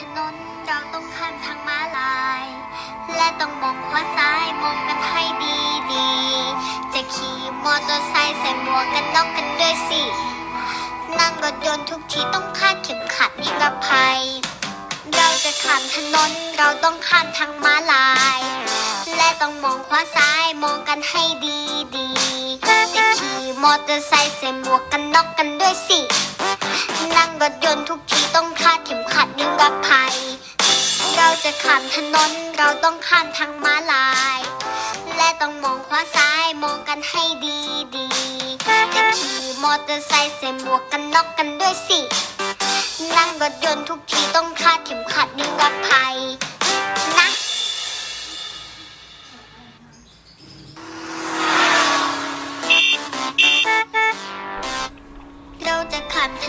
ถนนเราต้องข้ามทางม้าลาย และต้องมองขวาซ้ายมองกันให้ดีๆจะขี่มอเตอร์ไซค์ใส่หมวกกันน็อกกันด้วยสินั่งรถยนต์ทุกทีต้องคาดเข็มขัดนิรภัย เราจะข้ามถนนเราต้องข้ามทางม้าลาย และต้องมองขวาซ้ายมองกันให้ดีๆจะขี่มอเตอร์ไซค์ใส่หมวกกันน็อกกันด้วยสินั่งรถยนต์ทุกทีะข้ามถนนเราต้องข้ามทางม้าลาย และต้องมองขวาซ้ายมองกันให้ดีดีจะขี่มอเตอร์ไซค์ใส่หมวกกันน็อกกันด้วยสิ นั่งรถยนต์ทุกทีต้องคาดเข็มขัดนิรภัยนะเราจะขัาถนน